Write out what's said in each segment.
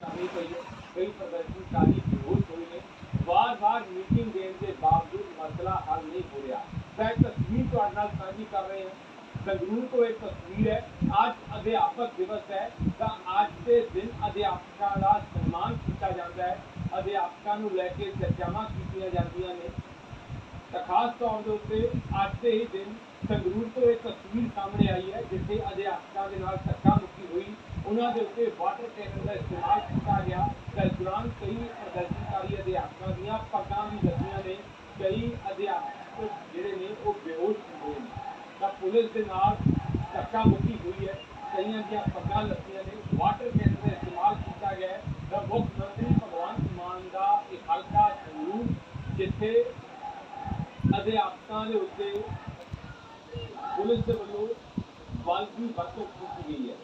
ਕਰਨੀ ਪਈ ਹੈ ਕਈ ਪ੍ਰਦਰਸ਼ਨਕਾਰੀ ਵਿਰੋਧ ਹੋਏ ਨੇ। ਵਾਰ-ਵਾਰ ਮੀਟਿੰਗ ਦੇਣ ਦੇ ਬਾਵਜੂਦ ਮਸਲਾ ਹੱਲ ਨਹੀਂ ਹੋ ਰਿਹਾ। ਤਾਂ ਤਸਵੀਰ ਤੁਹਾਡੇ ਨਾਲ ਸਾਂਝੀ ਕਰ ਰਹੇ ਹਾਂ। ਸੰਗਰੂਰ ਤੋਂ ਇੱਕ ਤਸਵੀਰ ਹੈ। ਅੱਜ ਅਧਿਆਪਕ ਦਿਵਸ ਹੈ। ਤਾਂ ਅੱਜ ਦੇ ਦਿਨ ਅਧਿਆਪਕਾਂ ਦਾ ਸਨਮਾਨ ਕੀਤਾ ਜਾਂਦਾ ਹੈ। ਅਧਿਆਪਕਾਂ ਨੂੰ ਲੈ ਕੇ ਚਰਚਾਵਾਂ ਕੀਤੀਆਂ ਜਾਂਦੀਆਂ ਨੇ। ਤਾਂ ਖਾਸ ਤੌਰ ਦੇ ਉੱਤੇ ਅੱਜ ਦੇ ਹੀ ਦਿਨ ਸੰਗਰੂਰ ਤੋਂ ਇੱਕ ਤਸਵੀਰ ਸਾਹਮਣੇ ਆਈ ਹੈ, ਜਿੱਥੇ ਅਧਿਆਪਕਾਂ ਦੇ ਨਾਲ ਧੱਕਾ ਮੁੱਕੀ ਹੋਈ। ਉਹਨਾਂ ਦੇ ਉੱਤੇ ਵਾਟਰ ਕੈਨਨ ਦਾ ਇਸਤੇਮਾਲ ਕੀਤਾ ਗਿਆ। ਤਾਂ ਇਸ ਦੌਰਾਨ ਕਈ ਪ੍ਰਦਰਸ਼ਨਕਾਰੀ ਅਧਿਆਪਕਾਂ ਦੀਆਂ ਪੱਗਾਂ ਵੀ ਲੱਗੀਆਂ ਨੇ। ਕਈ ਅਧਿਆਪਕ ਜਿਹੜੇ ਨੇ ਉਹ ਬੇਹੋਸ਼ ਹੋਏ ਨੇ। ਤਾਂ ਪੁਲਿਸ ਦੇ ਨਾਲ ਧੱਕਾ ਮੁੱਕੀ ਹੋਈ ਹੈ। ਕਈਆਂ ਦੀਆਂ ਪੱਗਾਂ ਲੱਗੀਆਂ ਨੇ। ਵਾਟਰ ਕੈਨਨ ਦਾ ਇਸਤੇਮਾਲ ਕੀਤਾ ਗਿਆ ਹੈ। ਤਾਂ ਮੁੱਖ ਮੰਤਰੀ ਭਗਵੰਤ ਮਾਨ ਦਾ ਇਹ ਹਲਕਾ ਸੰਗਰੂਰ, ਜਿੱਥੇ ਅਧਿਆਪਕਾਂ ਦੇ ਉੱਤੇ ਪੁਲਿਸ ਦੇ ਵੱਲੋਂ ਬਲ ਦੀ ਵਰਤੋਂ ਕੀਤੀ ਗਈ ਹੈ।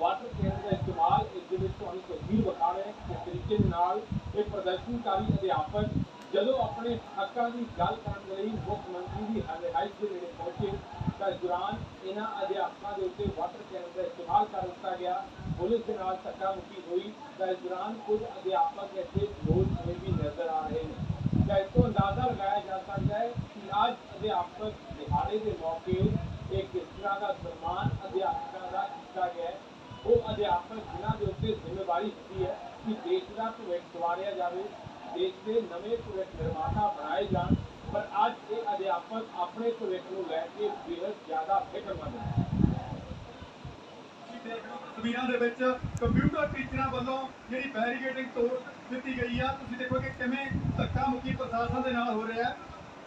ਵਾਟਰ ਕੈਨ ਦਾ ਇਸਤੇਮਾਲ ਇਸ ਦੇ ਵਿੱਚ ਤੁਹਾਨੂੰ ਤਸਵੀਰ ਵਿਖਾ ਰਹੇ ਹਾਂ ਕਿਸ ਤਰੀਕੇ ਦੇ ਨਾਲ ਇਹ ਪ੍ਰਦਰਸ਼ਨਕਾਰੀ ਅਧਿਆਪਕ ਜਦੋਂ ਆਪਣੇ ਹੱਕਾਂ ਦੀ ਗੱਲ ਕਰਨ ਦੇ ਲਈ ਮੁੱਖ ਮੰਤਰੀ ਦੀ ਰਿਹਾਇਸ਼ ਦੇ ਨੇੜੇ ਪਹੁੰਚੇ, ਤਾਂ ਇਸ ਦੌਰਾਨ ਇਹਨਾਂ ਅਧਿਆਪਕਾਂ ਦੇ ਉੱਤੇ ਵਾਟਰ ਕੈਨ ਦਾ ਇਸਤੇਮਾਲ ਕਰ ਦਿੱਤਾ ਗਿਆ। ਪੁਲਿਸ ਦੇ ਨਾਲ ਧੱਕਾ ਮੁੱਕੀ ਹੋਈ, ਤਾਂ ਇਸ ਦੌਰਾਨ ਕੁਝ ਅਧਿਆਪਕ ਇੱਥੇ ਲੋਕ ਹੋਏ ਵੀ ਨਜ਼ਰ ਆ ਰਹੇ ਨੇ। ਤਾਂ ਇਸ ਤੋਂ ਅੰਦਾਜ਼ਾ ਲਗਾਇਆ ਜਾ ਸਕਦਾ ਹੈ ਕਿ ਅੱਜ ਅਧਿਆਪਕ ਦਿਹਾੜੇ ਦੇ ਮੌਕੇ ਇਹ ਕਿਸ ਤਰ੍ਹਾਂ ਦਾ ਸਨਮਾਨ ਅਧਿਆਪਕਾਂ ਦਾ ਕੀਤਾ ਗਿਆ ਉਹ ਅਧਿਆਪਕ ਜਿਨ੍ਹਾਂ ਦੇ ਉੱਤੇ ਜ਼ਿੰਮੇਵਾਰੀ ਹੁੰਦੀ ਹੈ ਕਿ ਦੇਸ਼ ਦਾ ਭਵਿੱਖ ਸਵਾਰਿਆ ਜਾਵੇ, ਦੇਸ਼ ਦੇ ਨਵੇਂ ਭਵਿੱਖ ਨਿਰਮਾਤਾ ਬਣਾਏ ਜਾਣ, ਪਰ ਅੱਜ ਇਹ ਅਧਿਆਪਕ ਆਪਣੇ ਭਵਿੱਖ ਨੂੰ ਲੈ ਕੇ ਬੇहद ਜ਼ਿਆਦਾ ਫਿਕਰਮੰਦ ਨੇ। ਤੁਸੀਂ ਤਸਵੀਰਾਂ ਦੇ ਵਿੱਚ ਕੰਪਿਊਟਰ ਟੀਚਰਾਂ ਵੱਲੋਂ ਜਿਹੜੀ ਬੈਰੀਗੇਡਿੰਗ ਤੋੜ ਦਿੱਤੀ ਗਈ ਆ। ਤੁਸੀਂ ਦੇਖੋ ਕਿ ਕਿਵੇਂ ਧੱਕਾ ਮੁੱਕੀ ਪ੍ਰਸ਼ਾਸਨ ਦੇ ਨਾਲ ਹੋ ਰਿਹਾ ਹੈ।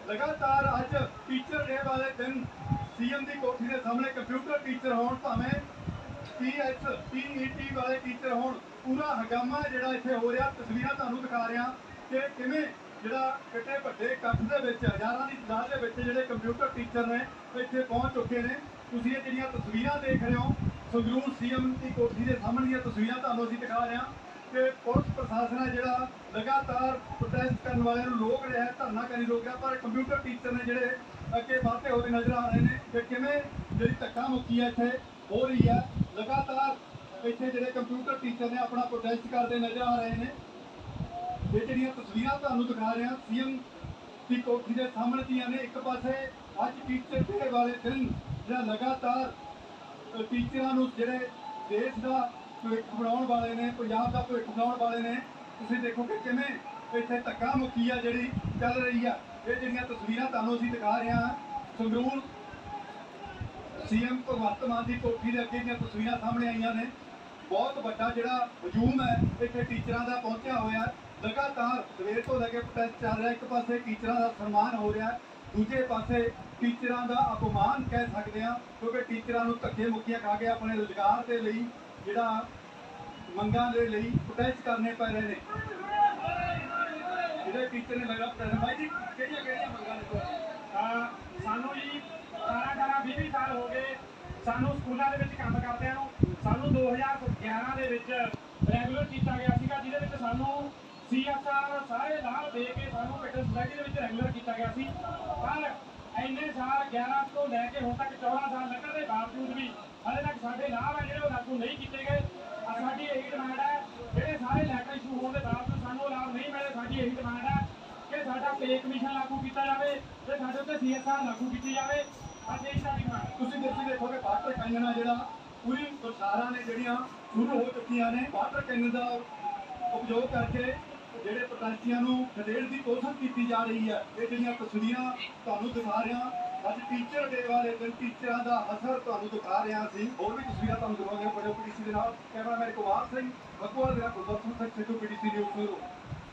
ਲਗਾਤਾਰ ਅੱਜ ਟੀਚਰ ਡੇ ਵਾਲੇ ਦਿਨ ਸੀਐਮ ਦੀ ਕੋਠੀ ਦੇ ਸਾਹਮਣੇ ਕੰਪਿਊਟਰ ਟੀਚਰ ਹੋਣ ਭਾਵੇਂ ਪੀਐਚ ਪੀਈਟੀ ਵਾਲੇ ਟੀਚਰ ਹੋਣ, ਪੂਰਾ ਹੰਗਾਮਾ ਜਿਹੜਾ ਇੱਥੇ ਹੋ ਰਿਹਾ, ਤਸਵੀਰਾਂ ਤੁਹਾਨੂੰ ਦਿਖਾ ਰਿਹਾ ਕਿ ਕਿਵੇਂ ਜਿਹੜਾ ਕਿਤੇ ਵੱਡੇ ਇਕੱਠ ਦੇ ਵਿੱਚ, ਹਜ਼ਾਰਾਂ ਦੀ ਤਾਦਾਦ ਦੇ ਵਿੱਚ ਜਿਹੜੇ ਕੰਪਿਊਟਰ ਟੀਚਰ ਨੇ ਇੱਥੇ ਪਹੁੰਚ ਚੁੱਕੇ ਨੇ। ਤੁਸੀਂ ਇਹ ਜਿਹੜੀਆਂ ਤਸਵੀਰਾਂ ਦੇਖ ਰਹੇ ਹੋ ਸੰਗਰੂਰ ਸੀਐਮ ਦੀ ਕੋਠੀ ਦੇ ਸਾਹਮਣੇ ਦੀਆਂ ਤਸਵੀਰਾਂ ਤੁਹਾਨੂੰ ਅਸੀਂ ਦਿਖਾ ਰਹੇ ਹਾਂ। ਕਿ ਪੁਲਿਸ ਪ੍ਰਸ਼ਾਸਨ ਹੈ ਜਿਹੜਾ ਲਗਾਤਾਰ ਪ੍ਰੋਟੈਸਟ ਕਰਨ ਵਾਲਿਆਂ ਨੂੰ ਰੋਕ ਰਿਹਾ ਹੈ, ਧਰਨਾ ਕਰੀ ਰੋਕ ਰਿਹਾ ਪਰ ਕੰਪਿਊਟਰ ਟੀਚਰ ਨੇ ਜਿਹੜੇ ਅੱਗੇ ਵਾਧੇ ਹੋਏ ਨਜ਼ਰ ਆ ਰਹੇ ਨੇ ਕਿ ਕਿਵੇਂ ਜਿਹੜੀ ਧੱਕਾ ਮੁੱਕੀ ਹੈ ਇੱਥੇ ਹੋ ਰਹੀ ਹੈ। ਲਗਾਤਾਰ ਇੱਥੇ ਜਿਹੜੇ ਕੰਪਿਊਟਰ ਟੀਚਰ ਨੇ ਆਪਣਾ ਪ੍ਰੋਟੈਸਟ ਕਰਦੇ ਨਜ਼ਰ ਆ ਰਹੇ ਨੇ। ਇਹ ਜਿਹੜੀਆਂ ਤਸਵੀਰਾਂ ਤੁਹਾਨੂੰ ਦਿਖਾ ਰਿਹਾ, ਸੀਐਮ ਦੀ ਕੋਠੀ ਦੇ ਸਾਹਮਣੇ ਦੀਆਂ ਨੇ, ਇੱਕ ਪਾਸੇ ਅੱਜ ਟੀਚਰ ਡੇ ਵਾਲੇ ਦਿਨ ਜਿਹੜਾ ਲਗਾਤਾਰ ਟੀਚਰਾਂ ਨੂੰ ਜਿਹੜੇ ਦੇਸ਼ ਦਾ ਭਵਿੱਖ ਬਣਾਉਣ ਵਾਲੇ ਨੇ, ਪੰਜਾਬ ਦਾ ਭਵਿੱਖ ਬਣਾਉਣ ਵਾਲੇ ਨੇ। ਤੁਸੀਂ ਦੇਖੋ ਕਿ ਕਿਵੇਂ ਇੱਥੇ ਧੱਕਾ ਮੁੱਕੀ ਆ ਜਿਹੜੀ ਚੱਲ ਰਹੀ ਆ। ਇਹ ਜਿਹੜੀਆਂ ਤਸਵੀਰਾਂ ਤੁਹਾਨੂੰ ਅਸੀਂ ਦਿਖਾ ਰਹੇ ਹਾਂ, ਸੰਗਰੂਰ ਸੀਐਮ ਭਗਵੰਤ ਮਾਨ ਦੀ ਕੋਠੀ ਦੇ ਅੱਗੇ ਦੀਆਂ ਤਸਵੀਰਾਂ ਸਾਹਮਣੇ ਆਈਆਂ ਨੇ। ਬਹੁਤ ਵੱਡਾ ਜਿਹੜਾ ਹਜੂਮ ਹੈ, ਇੱਥੇ ਟੀਚਰਾਂ ਦਾ ਪਹੁੰਚਿਆ ਹੋਇਆ। ਲਗਾਤਾਰ ਸਵੇਰ ਤੋਂ ਲੈ ਕੇ ਪ੍ਰੋਟੈਸਟ ਚੱਲ ਰਿਹਾ, ਇੱਕ ਪਾਸੇ ਟੀਚਰਾਂ ਦਾ ਸਨਮਾਨ ਹੋ ਰਿਹਾ, ਦੂਜੇ ਪਾਸੇ ਟੀਚਰਾਂ ਦਾ ਅਪਮਾਨ ਕਹਿ ਸਕਦੇ ਹਾਂ, ਕਿਉਂਕਿ ਟੀਚਰਾਂ ਨੂੰ ਧੱਕੇ ਮੁੱਕੀਆਂ ਖਾ ਕੇ ਆਪਣੇ ਰੁਜ਼ਗਾਰ ਦੇ ਲਈ ਜਿਹੜਾ ਮੰਗਾਂ ਦੇ ਲਈ ਪ੍ਰੋਟੈਸਟ ਕਰਨੇ ਪੈ ਰਹੇ ਨੇ। ਜਿਹੜੇ ਟੀਚਰ ਨੇ ਲਗਾਤਾਰ ਬਾਈ ਜੀ, ਕਿਹੜੀਆਂ ਕਿਹੜੀਆਂ ਮੰਗਾਂ ਨੇ ਤੁਹਾਡੀਆਂ? ਸਾਨੂੰ ਜੀ 18 18 20 ਸਾਲ ਹੋ ਗਏ ਸਾਨੂੰ ਸਕੂਲਾਂ ਦੇ ਵਿੱਚ ਕੰਮ ਕਰਦਿਆਂ ਨੂੰ। ਸਾਨੂੰ 2011 ਦੇ ਵਿੱਚ ਰੈਗੂਲਰ ਕੀਤਾ ਗਿਆ ਸੀਗਾ, ਜਿਹਦੇ ਵਿੱਚ ਸਾਨੂੰ ਸੀਐਸਆਰ ਸਾਰੇ ਲਾਭ ਦੇ ਕੇ ਸਾਨੂੰ ਪਿੰਡ ਸੁਸਾਇਟੀ ਦੇ ਵਿੱਚ ਰੈਗੂਲਰ ਕੀਤਾ ਗਿਆ ਸੀ। ਪਰ ਇੰਨੇ ਸਾਲ 11 ਤੋਂ ਲੈ ਕੇ ਹੁਣ ਤੱਕ 14 ਸਾਲ ਲੱਗਣ ਦੇ ਬਾਵਜੂਦ ਵੀ ਹਾਲੇ ਤੱਕ ਸਾਡੇ ਲਾਭ ਹੈ ਜਿਹੜੇ ਉਹ ਲਾਗੂ ਨਹੀਂ ਕੀਤੇ ਗਏ। ਆ ਸਾਡੀ ਇਹੀ ਡਿਮਾਂਡ ਹੈ ਜਿਹੜੇ ਸਾਰੇ ਲੈਟਰ ਇਸ਼ੂ ਹੋਣ ਦੇ ਬਾਵਜੂਦ ਸਾਨੂੰ ਲਾਭ ਨਹੀਂ ਮਿਲੇ, ਸਾਡੀ ਇਹੀ ਡਿਮਾਂਡ ਹੈ ਕਿ ਸਾਡਾ ਪੇ ਕਮਿਸ਼ਨ ਲਾਗੂ ਕੀਤਾ ਜਾਵੇ ਤੇ ਸਾਡੇ ਉੱਤੇ ਸੀਐਸਆਰ ਲਾਗੂ ਕੀਤੀ ਜਾਵੇ। ਅੱਜ ਇਹ ਸਾਡੀ ਮੰਗ ਤੁਸੀਂ ਦੇਖੀ ਦੇਖੋਗੇ ਵਾਟਰ ਕੈਨਨ ਆ ਜਿਹੜਾ, ਪੂਰੀ ਸਰਕਾਰਾਂ ਨੇ ਜਿਹੜੀਆਂ ਸ਼ੁਰੂ ਹੋ ਚੁੱਕੀਆਂ ਨੇ ਵਾਟਰ ਕੈਨਨ ਦਾ ਉਪਯੋਗ ਕਰਕੇ ਜਿਹੜੇ ਪ੍ਰਦਰਸ਼ੀਆਂ ਨੂੰ ਖਦੇੜ ਦੀ ਕੋਸ਼ਿਸ਼ ਕੀਤੀ ਜਾ ਰਹੀ ਹੈ, ਇਹ ਜਿਹੜੀਆਂ ਤਸਵੀਰਾਂ ਤੁਹਾਨੂੰ ਦਿਖਾ ਰਿਹਾ, ਅੱਜ ਟੀਚਰ ਡੇ ਵਾਲੇ ਦਿਨ ਟੀਚਰਾਂ ਦਾ ਅਸਰ ਤੁਹਾਨੂੰ ਦਿਖਾ ਰਿਹਾ ਸੀ। ਹੋਰ ਵੀ ਤਸਵੀਰਾਂ ਤੁਹਾਨੂੰ ਦਿਖਾਵਾਂਗੇ ਬੜੇ ਪੀਟੀਸੀ ਦੇ ਨਾਲ। ਕੈਮਰਾਮੈਨ ਕੁਮਾਰ ਸਿੰਘ ਬਕਵਾਲ ਦੇ ਨਾਲ ਗੁਰਦਰਸ਼ਨ ਸਿੰਘ, ਸਿੱਧੂ ਪੀਟੀਸੀ ਨਿਊਜ਼